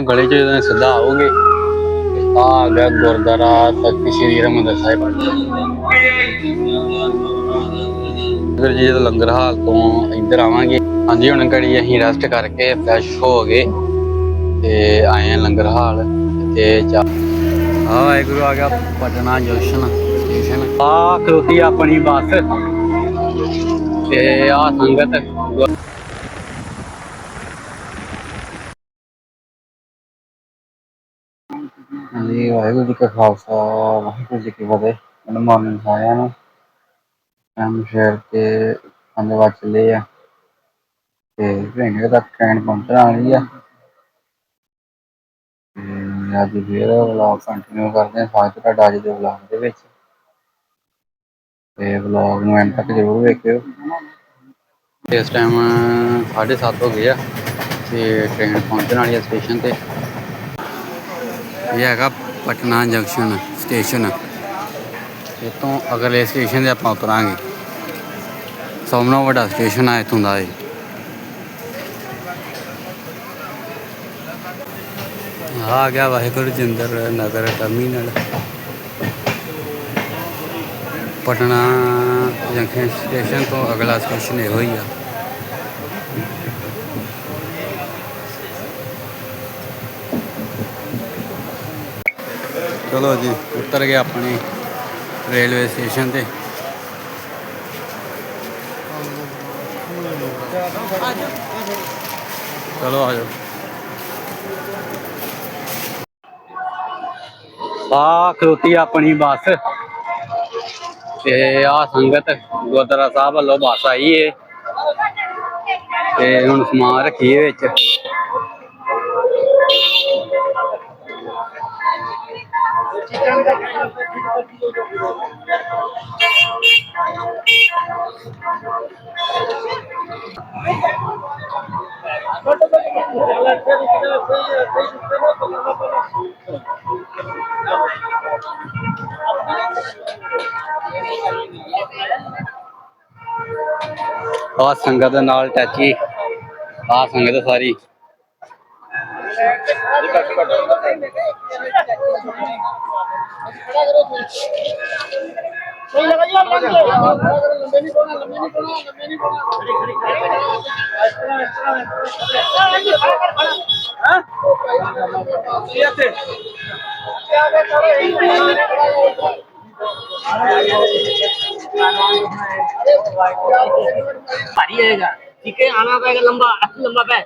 ਇਧਰੋਂ ਗਲੀ ਚ ਜਦੋਂ ਸਿੱਧਾ ਆਓਗੇ, ਆ ਆ ਗਿਆ ਗੁਰਦੁਆਰਾ ਤਖਤ ਸ੍ਰੀ ਹਰਿਮੰਦਰ ਸਾਹਿਬ ਫਿਰ ਜੀ ਜਦੋਂ ਲੰਗਰ ਹਾਲ ਤੋਂ ਇੱਧਰ ਆਵਾਂਗੇ, ਹਾਂਜੀ, ਹੁਣ ਘੜੀ ਅਸੀਂ ਰੈਸਟ ਕਰਕੇ ਫਰੈਸ਼ ਹੋ ਗਏ ਤੇ ਆਏ ਆ ਲੰਗਰ ਹਾਲ ਤੇ ਚਾ ਆ ਵਾਹਿਗੁਰੂ, ਆ ਗਿਆ ਪਟਨਾ ਜੰਕਸ਼ਨ ਸਟੇਸ਼ਨ ਆ ਖਲੋਤੀ ਆਪਣੀ ਬੱਸ ਤੇ ਆ ਸੰਗਤ। ਗੁਰ- ਵਾਹਿਗੁਰੂ ਜੀ ਕਾ ਖਾਲਸਾ, ਵਾਹਿਗੁਰੂ ਜੀ ਕੀ ਫਤਿਹ। ਗੁੱਡ ਮਾਰਨਿੰਗ ਸਾਰਿਆਂ ਨੂੰ। ਟਾਈਮ ਸ਼ੇਅਰ ਤੇ ਪੰਜ ਵਜੇ ਚੱਲੇ ਆ। ਤੇ ਭਿੰਡੇ ਤੱਕ ਟ੍ਰੇਨ ਪਹੁੰਚਣ ਵਾਲੀ ਆ। ਅੱਜ ਫਿਰ ਵਲੌਗ ਕੰਟੀਨਿਊ ਕਰਦੇ ਹਾਂ ਸਵਾਗਤ ਤੁਹਾਡਾ ਅੱਜ ਦੇ ਵਲੌਗ ਦੇ ਵਿੱਚ। ਤੇ ਵਲੌਗ ਨੂੰ ਐਂਡ ਤੱਕ ਜ਼ਰੂਰ ਵੇਖਿਓ। ਇਸ ਟਾਈਮ 7:30 ਹੋ ਗਏ ਆ। ਤੇ ਟ੍ਰੇਨ ਪਹੁੰਚਣ ਵਾਲੀ ਆ ਸਟੇਸ਼ਨ ਤੇ। ਇਹ ਹੈਗਾ ਪਟਨਾ ਜੰਕਸ਼ਨ ਸਟੇਸ਼ਨ। ਇਹ ਅਗਲੇ ਸਟੇਸ਼ਨ ਤੇ ਆਪਾਂ ਉਤਰਾਂਗੇ। ਸਭ ਨਾਲੋਂ ਵੱਡਾ ਸਟੇਸ਼ਨ ਆ ਇੱਥੋਂ ਦਾ ਇਹ। ਆ ਗਿਆ Waheguru Jinder Nagar terminal. Patna junction station ਤੋਂ ਅਗਲਾ ਸਟੇਸ਼ਨ ਇਹੋ ਹੀ ਆ। ਚਲੋ ਜੀ, ਉਤਰ ਗਏ ਆਪਣੇ ਰੇਲਵੇ ਸਟੇਸ਼ਨ ਤੇ। ਚਲੋ ਆ ਜਾਓ। ਆ ਖਲੋਤੀ ਆਪਣੀ ਬੱਸ। ਤੇ ਆ ਸੰਗਤ, ਗੁਰਦੁਆਰਾ ਸਾਹਿਬ ਵੱਲੋਂ ਬੱਸ ਆਈ ਏ। ਤੇ ਹੁਣ ਸਮਾਨ ਰੱਖੀਏ ਵਿੱਚ। ਆ ਸੰਗਤ ਦੇ ਨਾਲ ਟੈਚੀ ਆ ਸੰਗਤ ਸਾਰੀ। भारी रहेगा ठीक है आना पड़ेगा लंबा लंबा पैर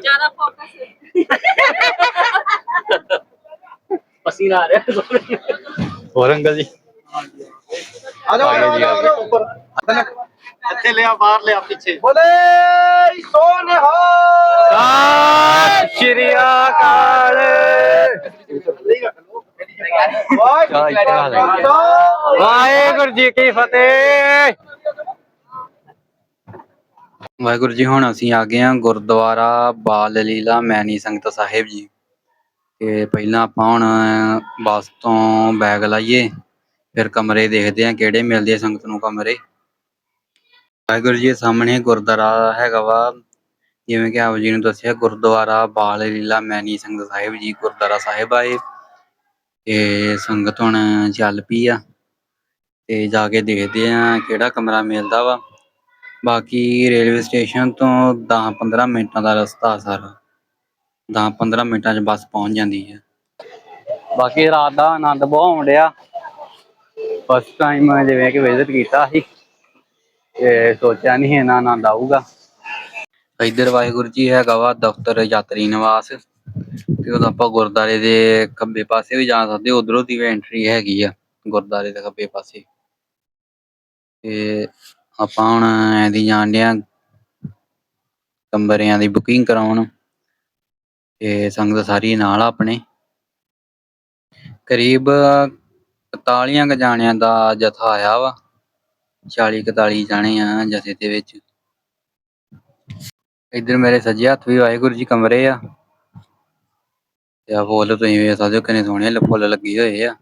ज़्यादा फोकस पसीना आ रहा है। जी? आ ऊपर। अच्छे ले बाहर ले पीछे। बोले सोनहा श्री अकाल। ਵਾਹਿਗੁਰੂ ਜੀ ਕੀ ਫਤਿਹ। ਵਾਹਿਗੁਰੂ ਜੀ, ਹੁਣ ਅਸੀਂ ਆ ਗਏ ਹਾਂ ਗੁਰਦੁਆਰਾ ਬਾਲ ਲੀਲਾ ਮੈਨੀ ਸੰਗਤ ਸਾਹਿਬ ਜੀ। ਤੇ ਪਹਿਲਾਂ ਆਪਾਂ ਹੁਣ ਬੱਸ ਤੋਂ ਬੈਗ ਲਾਈਏ, ਫਿਰ ਕਮਰੇ ਦੇਖਦੇ ਹਾਂ ਕਿਹੜੇ ਮਿਲਦੇ ਆ ਸੰਗਤ ਨੂੰ ਕਮਰੇ। ਵਾਹਿਗੁਰੂ ਜੀ, ਸਾਹਮਣੇ ਗੁਰਦੁਆਰਾ ਹੈਗਾ ਵਾ। ਜਿਵੇਂ ਕਿ ਆਪ ਜੀ ਨੂੰ ਦੱਸਿਆ, ਗੁਰਦੁਆਰਾ ਬਾਲ ਲੀਲਾ ਮੈਨੀ ਸੰਗਤ ਸਾਹਿਬ ਜੀ, ਗੁਰਦੁਆਰਾ ਸਾਹਿਬ ਆਏ ਤੇ ਸੰਗਤ ਹੁਣ ਚੱਲ ਪਈ ਆ ਤੇ ਜਾ ਕੇ ਦੇਖਦੇ ਆ ਕਿਹੜਾ ਕਮਰਾ ਮਿਲਦਾ ਵਾ। ਬਾਕੀ ਰੇਲਵੇ ਸਟੇਸ਼ਨ ਤੋਂ 10-15 ਮਿੰਟਾਂ ਦਾ ਰਸਤਾ ਸਾਰਾ। 10-15 ਮਿੰਟਾਂ 'ਚ ਬੱਸ ਪਹੁੰਚ ਜਾਂਦੀ ਹੈ ਬਾਕੀ ਰਾਤ ਦਾ ਆਨੰਦ ਬਹੁਤ ਆਉਣ ਡਿਆ। ਫਸਟ ਟਾਈਮ ਜਿਵੇਂ ਕਿ ਵਿਜ਼ਿਟ ਕੀਤਾ ਸੀ ਤੇ ਸੋਚਿਆ ਨਹੀਂ ਇਹਨਾਂ ਆਨੰਦ ਆਊਗਾ। ਇਧਰ ਵਾਹਿਗੁਰੂ ਜੀ ਹੈਗਾ ਵਾ ਦਫ਼ਤਰ ਯਾਤਰੀ ਨਿਵਾਸ। ਤੇ ਉਦੋਂ ਆਪਾਂ ਗੁਰਦੁਆਰੇ ਦੇ ਖੱਬੇ ਪਾਸੇ ਵੀ ਜਾ ਸਕਦੇ, ਉਧਰੋਂ ਦੀ ਵੀ ਐਂਟਰੀ ਹੈਗੀ ਆ ਗੁਰਦਾਰੇ ਦੇ ਖੱਬੇ ਪਾਸੇ। ਤੇ ਆਪਾਂ ਹੁਣ ਐਦੀ ਜਾਣ ਡਿਆ, ਕਮਰਿਆਂ ਦੀ ਬੁਕਿੰਗ ਕਰਾਉਣ। ਤੇ ਸੰਗਤ ਸਾਰੀ ਨਾਲ ਆਪਣੇ। ਕਰੀਬ 41 ਕੁ ਜਾਣਿਆਂ ਦਾ ਜਥਾ ਆਇਆ ਵਾ। 40 41 ਜਾਣੇ ਆ ਜਥੇ ਦੇ ਵਿੱਚ। ਇੱਧਰ ਮੇਰੇ ਸੱਜੇ ਹੱਥ ਵੀ ਵਾਹਿਗੁਰੂ ਜੀ ਕਮਰੇ ਆ। ਆ ਫੁੱਲ ਤੁਸੀਂ ਵੇਖ ਸਕਦੇ ਹੋ ਕਿੰਨੇ ਸੋਹਣੇ ਲ- ਫੁੱਲ ਲੱਗੇ ਹੋਏ ਆ।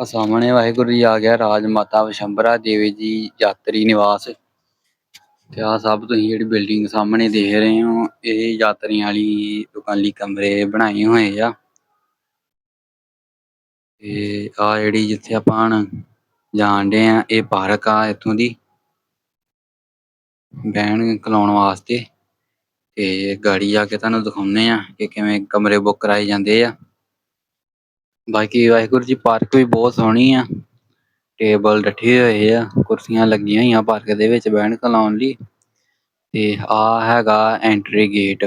ਆ ਸਾਹਮਣੇ ਵਾਹਿਗੁਰੂ ਜੀ ਆ ਗਿਆ ਰਾਜ ਮਾਤਾ ਵਿਸ਼ੰਬਰਾ ਦੇਵੀ ਜੀ ਯਾਤਰੀ ਨਿਵਾਸ। ਤੇ ਆ ਸਭ ਤੁਸੀਂ ਜਿਹੜੀ ਬਿਲਡਿੰਗ ਸਾਹਮਣੇ ਦੇਖ ਰਹੇ ਹੋ, ਇਹ ਯਾਤਰੀਆਂ ਵਾਲੀ ਦੁਕਾਨਲੀ ਕਮਰੇ ਬਣਾਏ ਹੋਏ ਆ। ਤੇ ਆ ਜਿਹੜੀ ਜਿੱਥੇ ਆਪਾਂ ਹੁਣ ਜਾਣ ਡੇ ਆ, ਇਹ ਪਾਰਕ ਆ ਇੱਥੋਂ ਦੀ ਬਹਿਣ ਖਲਾਉਣ ਵਾਸਤੇ। ਤੇ ਗਾੜੀ ਜਾ ਕੇ ਤੁਹਾਨੂੰ ਦਿਖਾਉਂਦੇ ਆ ਕਿ ਕਿਵੇਂ ਕਮਰੇ ਬੁੱਕ ਕਰਾਏ ਜਾਂਦੇ ਆ। ਬਾਕੀ ਵਾਹਿਗੁਰੂ ਜੀ, ਪਾਰਕ ਵੀ ਬਹੁਤ ਸੋਹਣੀ ਆ। ਟੇਬਲ ਰੱਖੇ ਹੋਏ ਆ, ਕੁਰਸੀਆਂ ਲੱਗੀਆਂ ਹੋਈਆਂ ਪਾਰਕ ਦੇ ਵਿੱਚ ਬਹਿਣ ਖਲਾਉਣ ਲਈ। ਤੇ ਆ ਹੈਗਾ ਐਂਟਰੀ ਗੇਟ।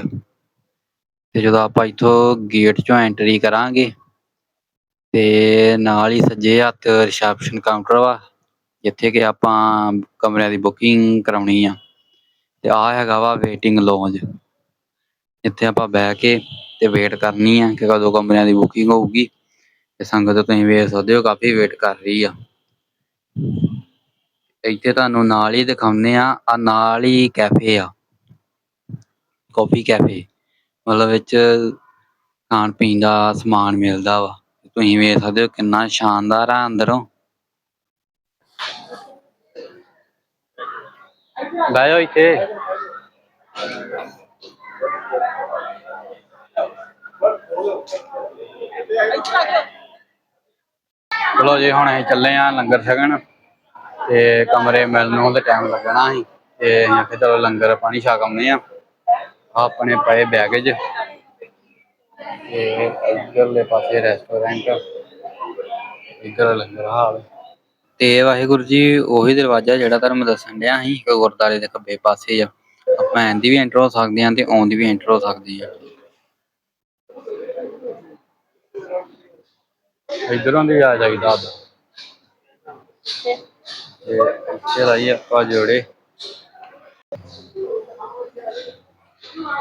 ਤੇ ਜਦੋਂ ਆਪਾਂ ਇੱਥੋਂ ਗੇਟ ਚੋਂ ਐਂਟਰੀ ਕਰਾਂਗੇ, ਤੇ ਨਾਲ ਹੀ ਸੱਜੇ ਹੱਥ ਰਿਸੈਪਸ਼ਨ ਕਾਊਂਟਰ ਵਾ, ਜਿੱਥੇ ਕਿ ਆਪਾਂ ਕਮਰਿਆਂ ਦੀ ਬੁਕਿੰਗ ਕਰਾਉਣੀ ਆ। ਤੇ ਆ ਹੈਗਾ ਵਾ ਵੇਟਿੰਗ ਲੌਂਜ ਜਿੱਥੇ ਆਪਾਂ ਬਹਿ ਕੇ ਤੇ ਵੇਟ ਕਰਨੀ ਆ ਕਿ ਕਦੋਂ ਕਮਰਿਆਂ ਦੀ ਬੁਕਿੰਗ ਹੋਊਗੀ। ਤੇ ਸੰਗਤ ਤੁਸੀਂ ਵੇਖ ਸਕਦੇ ਹੋ ਕਾਫੀ ਵੇਟ ਕਰ ਰਹੀ ਆ। ਇੱਥੇ ਤੁਹਾਨੂੰ ਨਾਲ ਹੀ ਦਿਖਾਉਂਦੇ ਆ ਆ ਨਾਲ ਹੀ ਕੈਫੇ ਆ। ਕਾਫੀ ਕੈਫੇ ਮਤਲਬ ਵਿੱਚ ਖਾਣ ਪੀਣ ਦਾ ਸਮਾਨ ਮਿਲਦਾ ਵਾ। ਤੁਸੀਂ ਵੇਖ ਸਕਦੇ ਹੋ ਕਿੰਨਾ ਸ਼ਾਨਦਾਰ ਆ ਅੰਦਰੋਂ। ਬਹਿ ਜਾਓ ਚਲੋ ਜੀ, ਹੁਣ ਅਸੀਂ ਚੱਲੇ ਆ ਲੰਗਰ ਛਕਣ ਤੇ ਕਮਰੇ ਮਿਲਣ ਨੂੰ ਤੇ ਟਾਈਮ ਲੱਗਣਾ ਸੀ ਤੇ ਅਸੀਂ ਆਖਿਆ ਚਲੋ ਲੰਗਰ ਪਾਣੀ ਛਕ ਆਉਂਦੇ ਆ। ਆਪਣੇ ਪਏ ਬੈਗੇਜ ਤੇ ਇੱਧਰਲੇ ਪਾਸੇ ਰੈਸਟੋਰੈਂਟ ਇੱਧਰ ਲੰਗਰ ਹਾਲ। ਤੇ ਵਾਹਿਗੁਰੂ ਜੀ ਉਹੀ ਦਰਵਾਜ਼ਾ ਜਿਹੜਾ ਤੁਹਾਨੂੰ ਦੱਸਣ ਡਿਆ ਸੀ ਗੁਰਦਾਰੇ ਦੇ ਖੱਬੇ ਪਾਸੇ ਆ। ਆਪਾਂ ਐਂਦੀ ਵੀ ਐਂਟਰ ਹੋ ਸਕਦੇ ਹਾਂ ਤੇ ਔਨ ਦੀ ਵੀ ਐਂਟਰ ਹੋ ਸਕਦੀ ਆ। ਇਧਰੋਂ ਦੀ ਆ ਜਾਈਦਾ ਤੇ ਲਾਈ ਆਪਾਂ ਜੋੜੇ।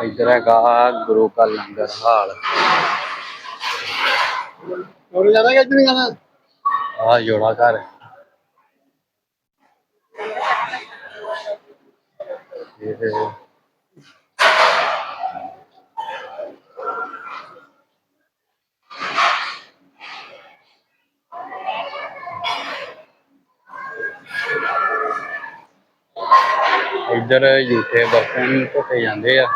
ਇਧਰ ਹੈਗਾ ਗੁਰੂ ਕਾ ਲੰਗਰ ਹਾਲ। ਹੋਰ ਜ਼ਿਆਦਾ ਕਿੱਥੇ ਜਾਣਾ? ਆ ਜੋੜਾ ਘਰ। ਇਹ ਇੱਧਰ ਝੂਠੇ ਬਰਤਨ ਧੋਤੇ ਜਾਂਦੇ ਆ।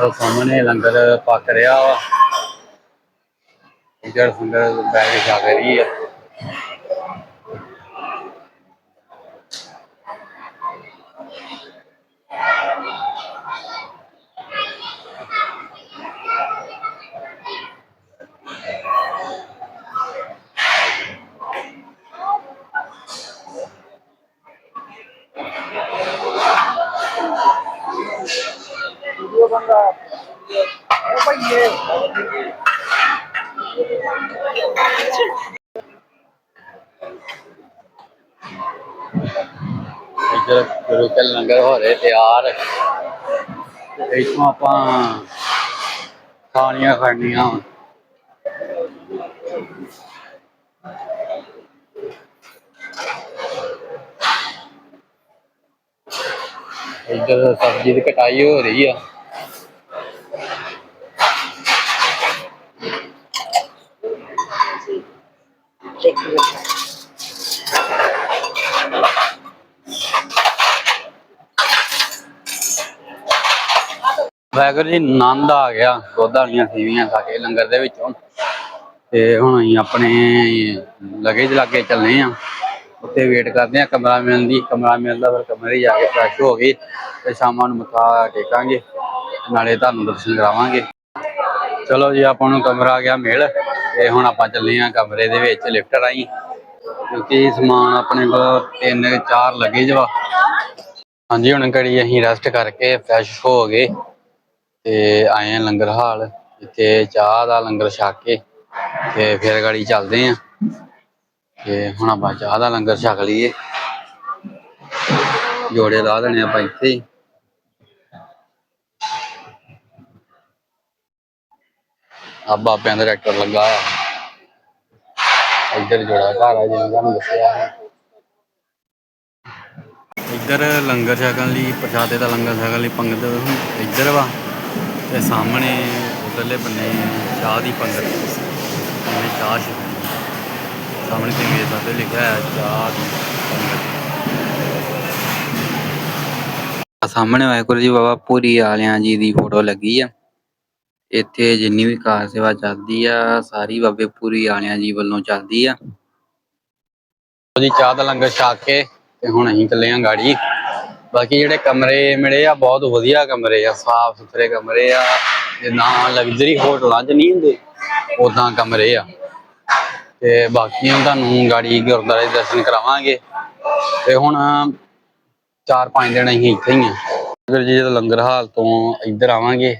ਉਹ ਸਾਹਮਣੇ ਲੰਗਰ ਪੱਕ ਰਿਹਾ ਵਾ। ਇੱਧਰ ਸੰਗਤ ਬੈਠ ਕੇ ਖਾ ਰਹੀ ਆ ਇੱਧਰ ਗੁਰੂ ਕੇ ਲੰਗਰ ਹੋ ਰਹੇ, ਤਿਆਰ। ਤੇ ਆਪਾਂ ਖਾਣੀਆਂ ਖਾਣੀਆਂ ਇੱਧਰ ਸਬਜ਼ੀ ਦੀ ਕਟਾਈ ਹੋ ਰਹੀ ਆ। ਵਾਹਿਗੁਰੂ ਜੀ, ਆਨੰਦ ਆ ਗਿਆ। ਦੁੱਧ ਵਾਲੀਆਂ ਸੇਵੀਆਂ ਖਾ ਕੇ ਲੰਗਰ ਦੇ ਵਿੱਚੋਂ। ਤੇ ਹੁਣ ਅਸੀਂ ਆਪਣੇ ਲਗੇਜ ਲਾਗੇ ਚੱਲੇ ਆ ਉੱਥੇ ਵੇਟ ਕਰਦੇ ਆ ਕਮਰਾ ਮਿਲਣ ਦੀ। ਕਮਰਾ ਮਿਲਦਾ ਫਿਰ ਕਮਰੇ ਜਾ ਕੇ ਫਰੈਸ਼ ਹੋ ਗਏ। ਤੇ ਸ਼ਾਮਾਂ ਨੂੰ ਮੱਥਾ ਟੇਕਾਂਗੇ। ਨਾਲੇ ਤੁਹਾਨੂੰ ਦਰਸ਼ਨ ਕਰਾਵਾਂਗੇ। ਚਲੋ ਜੀ, ਆਪਾਂ ਨੂੰ ਕਮਰਾ ਆ ਗਿਆ ਮਿਲ। ਤੇ ਹੁਣ ਆਪਾਂ ਚੱਲੇ ਆ ਕਮਰੇ ਦੇ ਵਿੱਚ ਲਿਫਟ ਰਾਹੀਂ। ਕਿਉਂਕਿ ਸਮਾਨ ਆਪਣੇ ਕੋਲ ਤਿੰਨ ਚਾਰ ਲਗੇਜ ਵਾ। ਹਾਂਜੀ, ਹੁਣ ਘੜੀ ਅਸੀਂ ਰੈਸਟ ਕਰਕੇ ਫਰੈਸ਼ ਹੋ ਗਏ। ਤੇ ਆਏ ਆ ਲੰਗਰ ਹਾਲ, ਇੱਥੇ ਚਾਹ ਦਾ ਲੰਗਰ ਛਕ ਕੇ ਤੇ ਫਿਰ ਗਾੜੀ ਚੱਲਦੇ ਆ। ਤੇ ਹੁਣ ਆਪਾਂ ਚਾਹ ਦਾ ਲੰਗਰ ਛਕ ਲਈਏ। ਜੋੜੇ ਲਾ ਦੇਣੇ ਆਪਾਂ ਇੱਥੇ ਹੀ। ਆ ਬਾਬਿਆਂ ਦਾ ਟਰੈਕਟਰ ਲੱਗਾ ਆ। ਇੱਧਰ ਜੋੜਾ ਘਰ ਆ, ਜਿਵੇਂ ਤੁਹਾਨੂੰ ਦੱਸਿਆ ਹੈ। ਇੱਧਰ ਲੰਗਰ ਛਕਣ ਲਈ, ਪ੍ਰਸ਼ਾਦੇ ਦਾ ਲੰਗਰ ਛਕਣ ਲਈ ਪੰਗਤ ਇੱਧਰ ਵਾ। ਤੇ ਸਾਹਮਣੇ ਉਧਰਲੇ ਬੰਨੇ ਚਾਹ ਦੀ ਪੰਗਤ ਉਹਨੇ ਚਾਹ ਛਕਣੀ ਸਾਹਮਣੇ ਤੇ ਮੇਰੇ ਸਾਥੇ ਲਿਖਿਆ ਹੈ ਚਾਹ ਦੀ ਪੰਗਤ। ਆ ਸਾਹਮਣੇ ਵਾਹਿਗੁਰੂ ਜੀ, ਬਾਬਾ ਪੂਰੀ ਵਾਲਿਆਂ ਜੀ ਦੀ ਫੋਟੋ ਲੱਗੀ ਆ। ਇੱਥੇ ਜਿੰਨੀ ਵੀ ਕਾਰ ਸੇਵਾ ਚੱਲਦੀ ਆ, ਸਾਰੀ ਬਾਬੇ ਪੂਰੀ ਵਾਲਿਆਂ ਜੀ ਵੱਲੋਂ ਚੱਲਦੀ ਆ। ਜੀ ਚਾਹ ਦਾ ਲੰਗਰ ਛਕ ਕੇ ਤੇ ਹੁਣ ਅਸੀਂ ਚੱਲੇ ਆਂ ਗਾੜੀ। ਬਾਕੀ ਜਿਹੜੇ ਕਮਰੇ ਮਿਲੇ ਆ, ਬਹੁਤ ਵਧੀਆ ਕਮਰੇ ਆ, ਸਾਫ਼ ਸੁਥਰੇ ਕਮਰੇ ਆ ਜਿੱਦਾਂ ਲਗਜ਼ਰੀ ਹੋਟਲਾਂ 'ਚ ਨਹੀਂ ਹੁੰਦੇ ਉਦਾਂ ਕਮਰੇ ਆ। ਤੇ ਬਾਕੀ ਤੁਹਾਨੂੰ ਗਾੜੀ ਗੁਰਦੁਆਰੇ ਦੇ ਦਰਸ਼ਨ ਕਰਾਵਾਂਗੇ। ਤੇ ਹੁਣ ਚਾਰ ਪੰਜ ਦਿਨ ਅਸੀਂ ਇੱਥੇ ਹੀ ਆ। ਫਿਰ ਜੀ ਜਦੋਂ ਲੰਗਰ ਹਾਲ ਤੋਂ ਇੱਧਰ ਆਵਾਂਗੇ,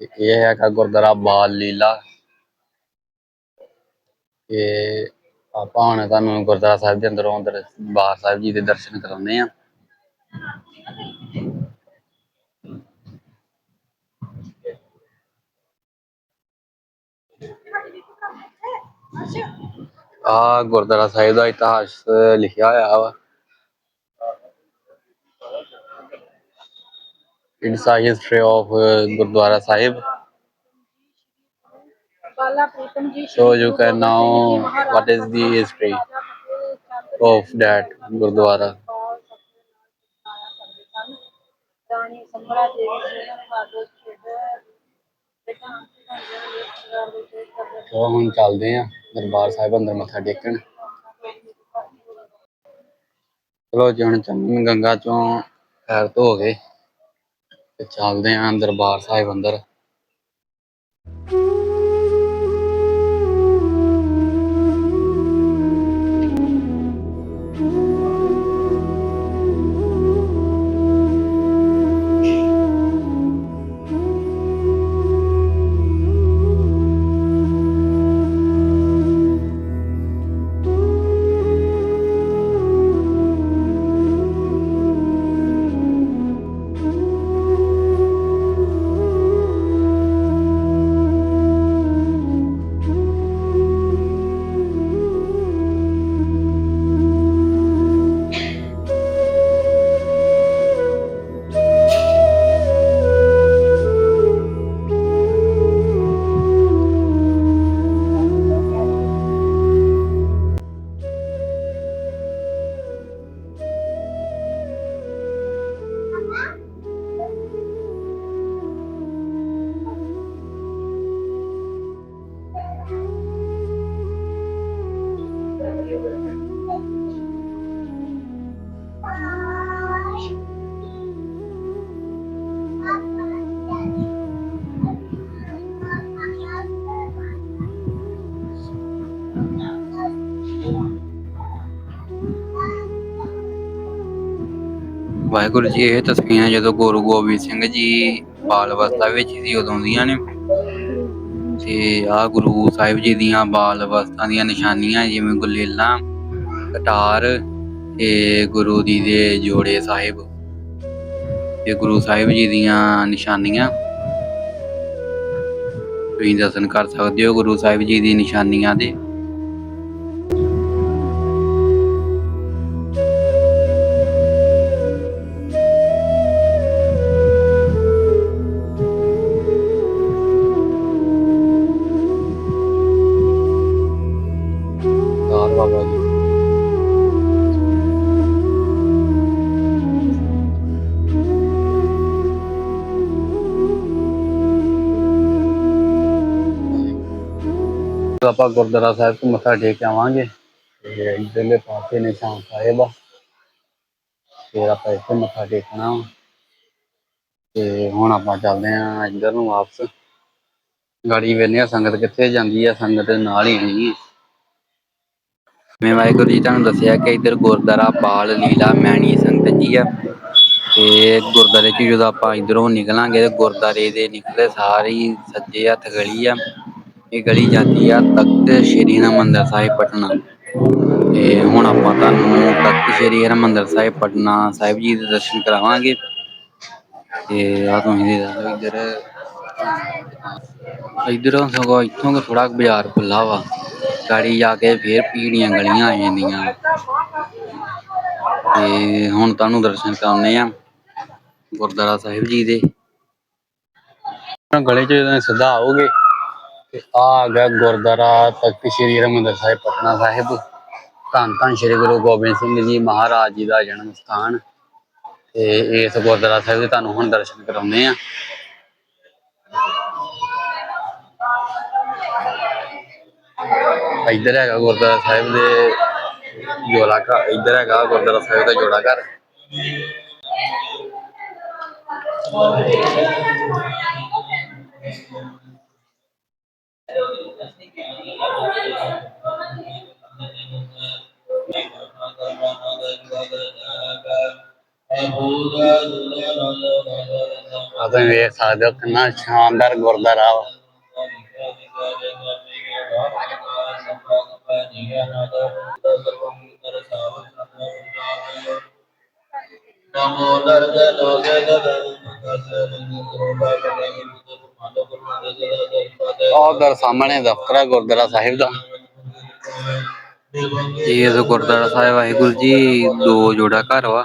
ਤੇ ਇਹ ਹੈਗਾ ਗੁਰਦੁਆਰਾ ਬਾਲ ਲੀਲਾ। ਤੇ ਆਪਾਂ ਹੁਣ ਤੁਹਾਨੂੰ ਗੁਰਦੁਆਰਾ ਸਾਹਿਬ ਦੇ ਅੰਦਰੋਂ ਅੰਦਰ ਬਾਰ ਸਾਹਿਬ ਜੀ ਦੇ ਦਰਸ਼ਨ ਕਰਾਉਂਦੇ ਆ। ਆ ਗੁਰਦੁਆਰਾ ਸਾਹਿਬ ਦਾ ਇਤਿਹਾਸ ਲਿਖਿਆ ਹੋਇਆ ਵਾ it's a history of uh, Gurdwara Sahib Bala Pritam ji so you can know what is the history of that Gurdwara Rani Sambhra Devi ਜੀ ਨੇ ਬਾਦੋ ਖੇਡ ਬੇਟਾ ਦੇ ਸੋ ਹੁਣ ਚੱਲਦੇ ਆ ਦਰਬਾਰ ਸਾਹਿਬ ਅੰਦਰ ਮੱਥਾ ਟੇਕਣ। ਚਲੋ ਜੀ ਹੁਣ ਚੰਨ ਗੰਗਾ ਚੋਂ ਪੈਰ ਧੋ ਗਏ ਤੇ ਚੱਲਦੇ ਆ ਦਰਬਾਰ ਸਾਹਿਬ ਅੰਦਰ। ਵਾਹਿਗੁਰੂ ਜੀ, ਇਹ ਤਸਵੀਰਾਂ ਜਦੋਂ ਗੁਰੂ ਗੋਬਿੰਦ ਸਿੰਘ ਜੀ ਬਾਲ ਅਵਸਥਾ ਵਿੱਚ ਸੀ, ਉਦੋਂ ਦੀਆਂ ਨੇ। ਤੇ ਆ ਗੁਰੂ ਸਾਹਿਬ ਜੀ ਦੀਆਂ ਬਾਲ ਅਵਸਥਾ ਦੀਆਂ ਨਿਸ਼ਾਨੀਆਂ ਜਿਵੇਂ ਗੁਲੇਲਾਂ, ਕਟਾਰ ਤੇ ਗੁਰੂ ਜੀ ਦੇ ਜੋੜੇ ਸਾਹਿਬ। ਤੇ ਗੁਰੂ ਸਾਹਿਬ ਜੀ ਦੀਆਂ ਨਿਸ਼ਾਨੀਆਂ। ਤੁਸੀਂ ਦਰਸ਼ਨ ਕਰ ਸਕਦੇ ਹੋ ਗੁਰੂ ਸਾਹਿਬ ਜੀ ਦੀ ਨਿਸ਼ਾਨੀਆਂ ਦੇ। ਆਪਾਂ ਗੁਰਦੁਆਰਾ ਸਾਹਿਬ ਤੋਂ ਮੱਥਾ ਟੇਕ ਆਵਾਂਗੇ। ਤੇ ਇੱਧਰਲੇ ਪਾਸੇ ਨਿਸ਼ਾਨ ਸਾਹਿਬ ਫਿਰ ਆਪਾਂ ਇੱਥੇ ਮੱਥਾ ਟੇਕਣਾ ਤੇ ਹੁਣ ਆਪਾਂ ਚੱਲਦੇ ਆਂ ਇੱਧਰ ਨੂੰ ਵਾਪਸ। ਗਾੜੀ ਵੇਨੇ ਆ ਸੰਗਤ ਕਿੱਥੇ ਜਾਂਦੀ ਆ, ਸੰਗਤ ਦੇ ਨਾਲ ਹੀ ਆਣੀ ਮੈਂ ਵਾਹਿਗੁਰੂ ਜੀ ਤੁਹਾਨੂੰ ਦੱਸਿਆ ਕਿ ਇੱਧਰ ਗੁਰਦੁਆਰਾ ਬਾਲ ਲੀਲਾ ਮੈਣੀ ਸੰਗਤ ਜੀ ਆ। ਤੇ ਗੁਰਦੁਆਰੇ 'ਚ ਜਦੋਂ ਆਪਾਂ ਇਧਰੋਂ ਨਿਕਲਾਂਗੇ ਤੇ ਗੁਰਦੁਆਰੇ ਦੇ ਨਿਕਲੇ ਸਾਰੀ ਸੱਜੇ ਹੱਥ ਗਲੀ ਆ। ਇਹ ਗਲੀ ਜਾਂਦੀ ਆ ਤਖਤ ਸ਼੍ਰੀ ਹਰਿਮੰਦਰ ਸਾਹਿਬ ਪਟਨਾ। ਤੇ ਹੁਣ ਆਪਾਂ ਤੁਹਾਨੂੰ ਤਖਤ ਸ਼੍ਰੀ ਹਰਿਮੰਦਰ ਸਾਹਿਬ ਪਟਨਾ ਸਾਹਿਬ ਜੀ ਦੇ ਦਰਸ਼ਨ ਕਰਾਵਾਂਗੇ। ਤੇ ਆ ਤੁਸੀਂ ਦੇ ਦਿਓ ਇੱਧਰ। ਸਗੋਂ ਇੱਥੋਂ ਕੁ ਥੋੜਾ ਬਾਜ਼ਾਰ ਖੁੱਲਾ ਵਾ। ਗਾੜੀ ਜਾ ਕੇ ਫੇਰ ਪੀੜੀਆਂ ਗਲੀਆਂ ਆ ਜਾਂਦੀਆਂ। ਤੇ ਹੁਣ ਤੁਹਾਨੂੰ ਦਰਸ਼ਨ ਕਰਾਉਣੇ ਆ ਗੁਰਦੁਆਰਾ ਸਾਹਿਬ ਜੀ ਦੇ। ਗਲੇ 'ਚ ਸਿੱਧਾ ਆਓਗੇ ਤੇ ਆ ਗਿਆ ਗੁਰਦੁਆਰਾ ਤਖਤ ਸ੍ਰੀ ਹਰਿਮੰਦਰ ਸਾਹਿਬ, ਪਟਨਾ ਸਾਹਿਬ। ਧੰਨ ਧੰਨ ਸ੍ਰੀ ਗੁਰੂ ਗੋਬਿੰਦ ਸਿੰਘ ਜੀ ਮਹਾਰਾਜ ਜੀ ਦਾ ਜਨਮ ਸਥਾਨ। ਤੇ ਇਸ ਗੁਰਦੁਆਰਾ ਸਾਹਿਬ ਦੇ ਤੁਹਾਨੂੰ ਹੁਣ ਦਰਸ਼ਨ ਕਰਾਉਂਦੇ ਆ ਇੱਧਰ ਹੈਗਾ ਗੁਰਦੁਆਰਾ ਸਾਹਿਬ ਦੇ ਜੋੜਾ ਘਰ, ਇੱਧਰ ਹੈਗਾ ਗੁਰਦੁਆਰਾ ਸਾਹਿਬ ਦਾ ਜੋੜਾ ਘਰ। ਆ ਤੁਸੀਂ ਵੇਖ ਸਕਦੇ ਹੋ ਕਿੰਨਾ ਸ਼ਾਨਦਾਰ ਗੁਰਦੁਆਰਾ ਵਾ। ਨਮੋ ਦਰਗਹਿ ਲੋਗੇ ਆਹ ਉਧਰ ਸਾਹਮਣੇ ਦਫ਼ਤਰ ਹੈ ਗੁਰਦੁਆਰਾ ਸਾਹਿਬ ਦਾ ਇਹ ਗੁਰਦੁਆਰਾ ਸਾਹਿਬ ਵਾਹਿਗੁਰੂ ਜੀ ਦੋ ਜੋੜਾ ਘਰ ਵਾ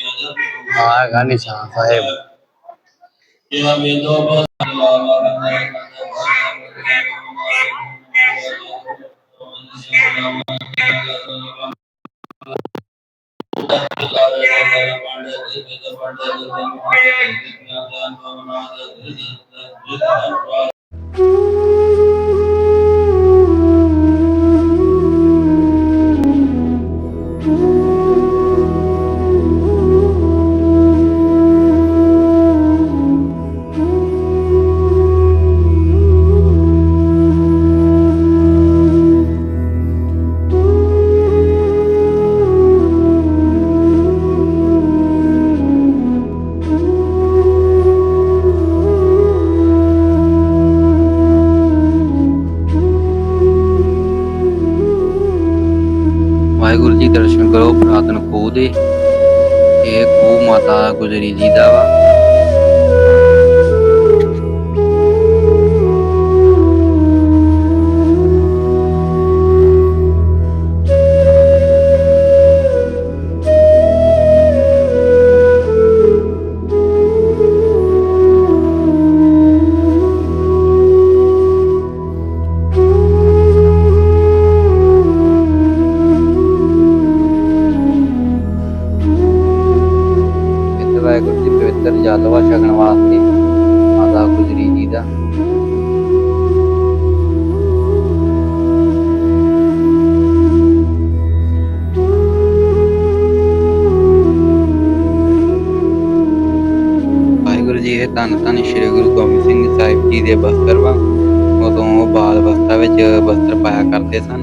ਆਹ ਹੈਗਾ ਨਿਸ਼ਾਨ ਸਾਹਿਬ। ਵਾਹਿਗੁਰੂ ਜੀ ਦਰਸ਼ਨ ਕਰੋ ਪੁਰਾਤਨ ਖੂਹ ਦੇ ਇਹ ਖੂਹ ਮਾਤਾ ਗੁਜਰੀ ਜੀ ਦਾ ਵਾ। ਇਹ ਧੰਨ ਧੰਨ ਸ੍ਰੀ ਗੁਰੂ ਗੋਬਿੰਦ ਸਿੰਘ ਸਾਹਿਬ ਜੀ ਦੇ ਬਸਤਰ ਵਾ ਉਦੋਂ ਉਹ ਬਾਲ ਅਵਸਥਾ ਵਿੱਚ ਬਸਤਰ ਪਾਇਆ ਕਰਦੇ ਸਨ।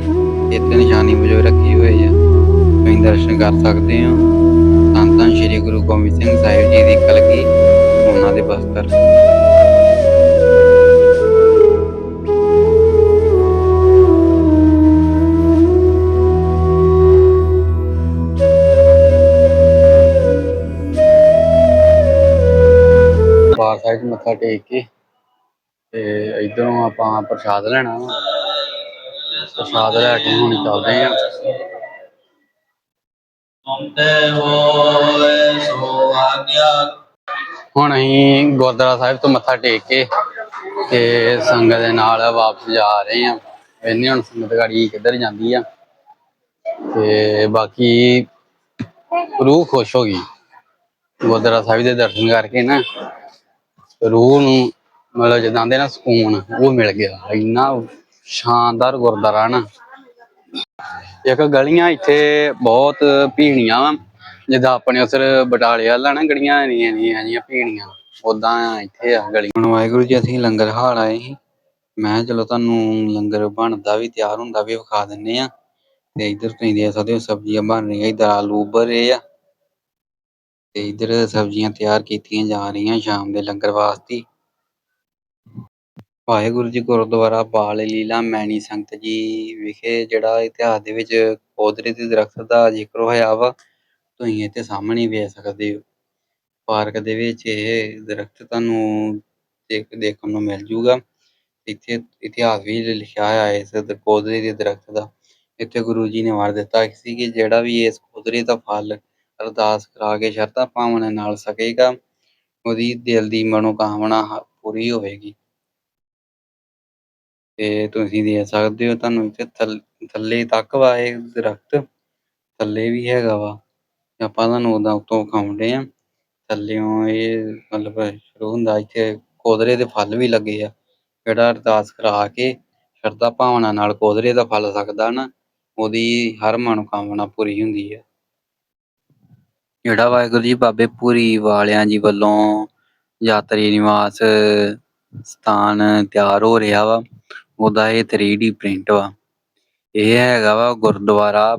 ਇੱਥੇ ਨਿਸ਼ਾਨੀ ਵਜੋਂ ਰੱਖੀ ਹੋਈ ਹੈ ਤੁਸੀਂ ਦਰਸ਼ਨ ਕਰ ਸਕਦੇ ਹੋ। ਧੰਨ ਧੰਨ ਸ੍ਰੀ ਗੁਰੂ ਗੋਬਿੰਦ ਸਿੰਘ ਸਾਹਿਬ ਜੀ ਦੀ ਕਲਗੀ, ਉਹਨਾਂ ਦੇ ਬਸਤਰ। ਸਾਈਡ ਮੱਥਾ ਟੇਕ ਕੇ ਤੇ ਇਧਰੋਂ ਆਪਾਂ ਪ੍ਰਸ਼ਾਦ ਲੈਣਾ ਵਾ। ਪ੍ਰਸ਼ਾਦ ਲੈ ਕੇ ਹੁਣ ਚੱਲਦੇ ਆਂ। ਹੁਣ ਅਸੀਂ ਗੁਰਦੁਆਰਾ ਸਾਹਿਬ ਤੋਂ ਮੱਥਾ ਟੇਕ ਕੇ ਤੇ ਸੰਗਤ ਦੇ ਨਾਲ ਵਾਪਸ ਜਾ ਰਹੇ ਹਾਂ ਵੇਖਦੇ ਹਾਂ ਹੁਣ ਸੰਗਤ ਗਾੜੀ ਕਿੱਧਰ ਜਾਂਦੀ ਆ। ਤੇ ਬਾਕੀ ਰੂਹ ਖੁਸ਼ ਹੋ ਗਈ। ਗੁਰਦੁਆਰਾ ਸਾਹਿਬ ਦੇ ਦਰਸ਼ਨ ਕਰਕੇ ਨਾ ਰੂਹ ਨੂੰ ਮਤਲਬ ਜਿੱਦਾਂ ਦੇ ਨਾ ਸਕੂਨ, ਉਹ ਮਿਲ ਗਿਆ। ਇੰਨਾ ਸ਼ਾਨਦਾਰ ਗੁਰਦੁਆਰਾ ਨਾ। ਇੱਕ ਗਲੀਆਂ ਇੱਥੇ ਬਹੁਤ ਭੀਣੀਆਂ ਵਾ। ਜਿੱਦਾਂ ਆਪਣੇ ਉਸਰ ਬਟਾਲੇ ਵਾਲਾ ਨਾ ਗਲੀਆਂ ਨਹੀਂ ਨਹੀਂ ਜੀਆਂ ਭੀੜੀਆਂ। ਉਦਾਂ ਇੱਥੇ ਆ ਗਲੀ। ਹੁਣ ਵਾਹਿਗੁਰੂ ਜੀ, ਅਸੀਂ ਲੰਗਰ ਹਾਲ ਆਏ ਸੀ। ਮੈਂ ਕਿਹਾ ਚਲੋ ਤੁਹਾਨੂੰ ਲੰਗਰ ਬਣਦਾ ਵੀ, ਤਿਆਰ ਹੁੰਦਾ ਵੀ, ਵਿਖਾ ਦਿੰਨੇ ਆ। ਤੇ ਇੱਧਰ ਤੁਸੀਂ ਦੇਖ ਸਕਦੇ ਹੋ ਸਬਜ਼ੀਆਂ ਬਣ ਰਹੀਆਂ, ਇੱਧਰ ਆਲੂ ਉੱਬਲ ਰਹੇ ਆ। ਤੇ ਇੱਧਰ ਸਬਜ਼ੀਆਂ ਤਿਆਰ ਕੀਤੀਆਂ ਜਾ ਰਹੀਆਂ ਸ਼ਾਮ ਦੇ ਲੰਗਰ ਵਾਸਤੇ। ਵਾਹਿਗੁਰੂ ਜੀ ਗੁਰਦੁਆਰਾ ਬਾਲ ਲੀਲਾ ਮੈਣੀ ਸੰਗਤ ਜੀ ਵਿਖੇ ਜਿਹੜਾ ਇਤਿਹਾਸ ਦੇ ਵਿੱਚ ਕੋਦਰੇ ਦੇ ਦਰਖਤ ਦਾ ਜ਼ਿਕਰ ਹੋਇਆ ਵਾ, ਤੁਸੀਂ ਇੱਥੇ ਸਾਹਮਣੇ ਵੇਖ ਸਕਦੇ ਹੋ। ਪਾਰਕ ਦੇ ਵਿੱਚ ਇਹ ਦਰਖਤ ਤੁਹਾਨੂੰ ਦੇਖ, ਦੇਖਣ ਨੂੰ ਮਿਲ ਜੂਗਾ। ਇੱਥੇ ਇਤਿਹਾਸ ਵੀ ਲਿਖਿਆ ਹੋਇਆ ਹੈ ਇਸ ਕੋਦਰੇ ਦੇ ਦਰਖਤ ਦਾ। ਇੱਥੇ ਗੁਰੂ ਜੀ ਨੇ ਵਰ ਦਿੱਤਾ ਸੀ ਕਿ ਜਿਹੜਾ ਵੀ ਇਸ ਪੌਦੇ ਦਾ ਫਲ ਅਰਦਾਸ ਕਰਾ ਕੇ ਸ਼ਰਧਾ ਭਾਵਨਾ ਨਾਲ ਸਕੇਗਾ, ਉਹਦੀ ਦਿਲ ਦੀ ਮਨੋਕਾਮਨਾ ਹ- ਪੂਰੀ ਹੋਵੇਗੀ ਤੇ ਤੁਸੀਂ ਦੇਖ ਸਕਦੇ ਹੋ, ਤੁਹਾਨੂੰ ਇੱਥੇ ਥੱਲ- ਥੱਲੇ ਤੱਕ ਵਾ ਇਹ ਦਰਖਤ, ਥੱਲੇ ਵੀ ਹੈਗਾ ਵਾ। ਤੇ ਆਪਾਂ ਤੁਹਾਨੂੰ ਉਹਦਾ ਉੱਤੋਂ ਖਾਉਂਦੇ ਆ ਥੱਲਿਓਂ ਇਹ ਮਤਲਬ ਸ਼ੁਰੂ ਹੁੰਦਾ, ਇੱਥੇ ਕੋਦਰੇ ਦੇ ਫਲ ਵੀ ਲੱਗੇ ਆ। ਜਿਹੜਾ ਅਰਦਾਸ ਕਰਾ ਕੇ ਸ਼ਰਧਾ ਭਾਵਨਾ ਨਾਲ ਕੋਦਰੇ ਦਾ ਫਲ ਸਕਦਾ ਨਾ, ਉਹਦੀ ਹਰ ਮਨੋਕਾਮਨਾ ਪੂਰੀ ਹੁੰਦੀ ਹੈ ਜਿਹੜਾ ਵਾਹਿਗੁਰੂ ਜੀ ਬਾਬੇ ਪੂਰੀ ਵਾਲਿਆਂ ਜੀ ਵੱਲੋਂ ਯਾਤਰੀ ਨਿਵਾਸ ਸਥਾਨ ਤਿਆਰ ਹੋ ਰਿਹਾ ਵਾ, ਉਹਦਾ ਇਹ 3D ਪ੍ਰਿੰਟ ਵਾ। ਇਹ ਹੈਗਾ ਵਾ ਗੁਰਦੁਆਰਾ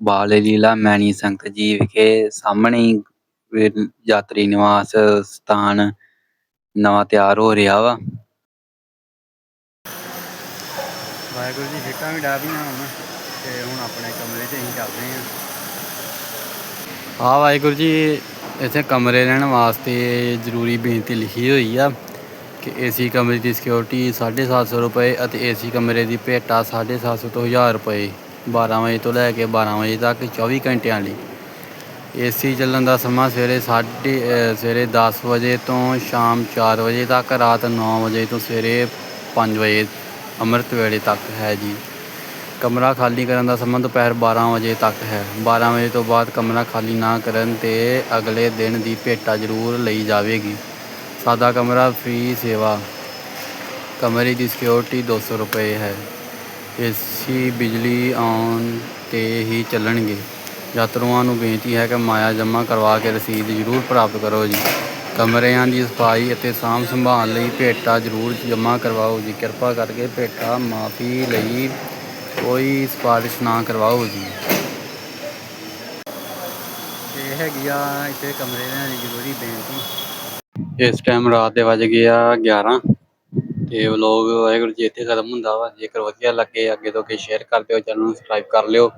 ਬਾਲ ਲੀਲਾ ਮੈਣੀ ਸੰਗਤ ਜੀ ਵਿਖੇ ਸਾਹਮਣੇ ਯਾਤਰੀ ਨਿਵਾਸ ਸਥਾਨ ਨਵਾਂ ਤਿਆਰ ਹੋ ਰਿਹਾ ਵਾ। ਵਾਹਿਗੁਰੂ ਜੀ ਫਿੱਟਾਂ ਵੀ ਡਾਬੀਆਂ ਹੁਣ ਤੇ ਹੁਣ ਆਪਣੇ ਕਮਰੇ 'ਚ ਅਸੀਂ ਚੱਲਦੇ ਹਾਂ। ਆ ਵਾਹਿਗੁਰੂ ਜੀ, ਇੱਥੇ ਕਮਰੇ ਲੈਣ ਵਾਸਤੇ ਜ਼ਰੂਰੀ ਬੇਨਤੀ ਲਿਖੀ ਹੋਈ ਆ ਕਿ ਏਸੀ ਕਮਰੇ ਦੀ ਸਿਕਿਉਰਿਟੀ 750 ਰੁਪਏ ਅਤੇ ਏਸੀ ਕਮਰੇ ਦੀ ਭੇਟਾ 750 ਤੋਂ 1000 ਰੁਪਏ 12 ਵਜੇ ਤੋਂ ਲੈ ਕੇ 12 ਵਜੇ ਤੱਕ 24 ਘੰਟਿਆਂ ਲਈ। ਏਸੀ ਚੱਲਣ ਦਾ ਸਮਾਂ ਸਵੇਰੇ ਸਾਢੇ, ਅਹ, ਸਵੇਰੇ 10 ਵਜੇ ਤੋਂ ਸ਼ਾਮ 4 ਵਜੇ ਤੱਕ, ਰਾਤ 9 ਵਜੇ ਤੋਂ ਸਵੇਰੇ 5 ਵਜੇ ਅੰਮ੍ਰਿਤ ਵੇਲੇ ਤੱਕ ਹੈ ਜੀ। ਕਮਰਾ ਖਾਲੀ ਕਰਨ ਦਾ ਸਮਾਂ ਦੁਪਹਿਰ 12 ਵਜੇ ਤੱਕ ਹੈ। 12 ਵਜੇ ਤੋਂ ਬਾਅਦ ਕਮਰਾ ਖਾਲੀ ਨਾ ਕਰਨ ਤੇ ਅਗਲੇ ਦਿਨ ਦੀ ਭੇਟਾ ਜ਼ਰੂਰ ਲਈ ਜਾਵੇਗੀ। ਸਾਦਾ ਕਮਰਾ ਫ੍ਰੀ ਸੇਵਾ। ਕਮਰੇ ਦੀ ਸਿਕਿਉਰਿਟੀ 200 ਰੁਪਏ ਹੈ। ਏਸੀ, ਬਿਜਲੀ ਆਉਣ ਤੇ ਹੀ ਚੱਲਣਗੇ। ਯਾਤਰੂਆਂ ਨੂੰ ਬੇਨਤੀ ਹੈ ਕਿ ਮਾਇਆ ਜਮ੍ਹਾਂ ਕਰਵਾ ਕੇ ਰਸੀਦ ਜ਼ਰੂਰ ਪ੍ਰਾਪਤ ਕਰੋ ਜੀ। ਕਮਰਿਆਂ ਦੀ ਸਫ਼ਾਈ ਅਤੇ ਸਾਂਭ ਸੰਭਾਲ ਲਈ ਭੇਟਾ ਜ਼ਰੂਰ ਜਮ੍ਹਾਂ ਕਰਵਾਓ ਜੀ। ਕਿਰਪਾ ਕਰਕੇ ਭੇਟਾ ਮਾਫੀ ਲਈ ਕੋਈ ਸਿਫਾਰਿਸ਼ ਨਾ ਕਰਵਾਓ ਜੀ। ਇਹ ਹੈਗੀ ਆ ਇੱਥੇ ਕਮਰੇ ਲੈਣ ਦੀ ਜ਼ਰੂਰੀ ਬੇਨਤੀ। ਇਸ ਟਾਈਮ ਰਾਤ ਦੇ ਵੱਜ ਗਏ ਆ 11 ਤੇ ਵਲੋਗ ਵਾਹਿਗੁਰੂ ਜੀ ਇੱਥੇ ਖਤਮ ਹੁੰਦਾ ਵਾ। ਜੇਕਰ ਵਧੀਆ ਲੱਗੇ ਅੱਗੇ ਤੋਂ ਅੱਗੇ ਸ਼ੇਅਰ ਕਰ ਦਿਓ ਚੈਨਲ ਨੂੰ ਸਬਸਕ੍ਰਾਈਬ ਕਰ ਲਿਓ।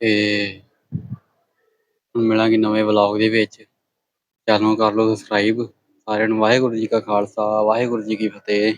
ਤੇ ਮਿਲਾਂਗੇ ਨਵੇਂ ਵਲੌਗ ਦੇ ਵਿੱਚ। ਚੈਨਲ ਨੂੰ ਕਰ ਲਓ ਸਬਸਕ੍ਰਾਈਬ ਸਾਰਿਆਂ ਨੂੰ ਵਾਹਿਗੁਰੂ ਜੀ ਕਾ ਖਾਲਸਾ ਵਾਹਿਗੁਰੂ ਜੀ ਕੀ ਫਤਿਹ।